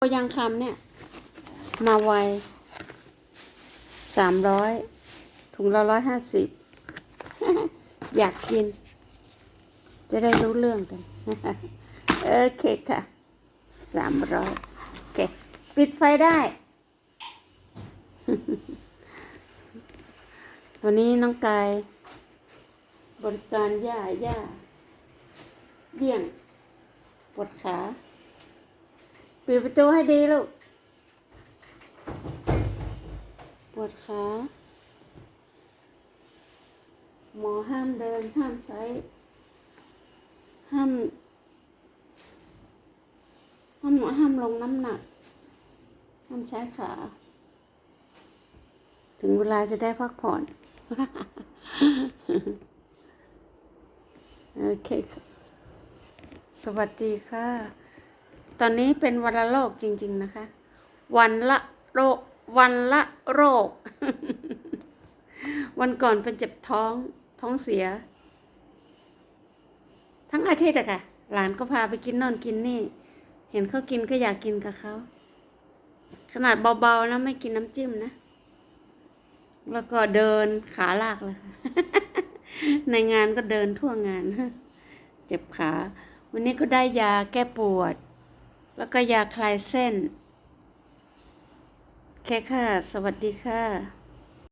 โอยังคำเนี่ย มาไวสามร้อยถุงละร้อยห้าสิบอยากกิน จะได้รู้เรื่องกันโอเคค่ะสามร้อยโอเค ปิดไฟได้ วันนี้น้องกาย บริการย่าย่าเบี่ยงปวดขา ปิดประตูให้ดีลูก ปวดขา หมอห้ามเดินห้ามใช้ ห้าม ห้ามห้ามลงน้ำหนัก ห้ามใช้ขา ถึงเวลาจะได้พักผ่อน โอเค สวัสดีค่ะ ตอนนี้เป็นวันละโรคจริง ๆนะคะ วันละโรควันละโรค วันก่อนเป็นเจ็บท้องท้องเสีย ทั้งอาทิตย์อะค่ะ หลานก็พาไปกินนอนกินนี่ เห็นเขากินก็อยากกินกับเขา ขนาดเบาๆนะไม่กินน้ำจิ้มนะ แล้วก็เดินขาลากเลยค่ะ ในงานก็เดินทั่วงาน เจ็บขา วันนี้ก็ได้ยาแก้ปวด แล้วก็ยาคลายเส้นแค่ค่ะ สวัสดีค่ะ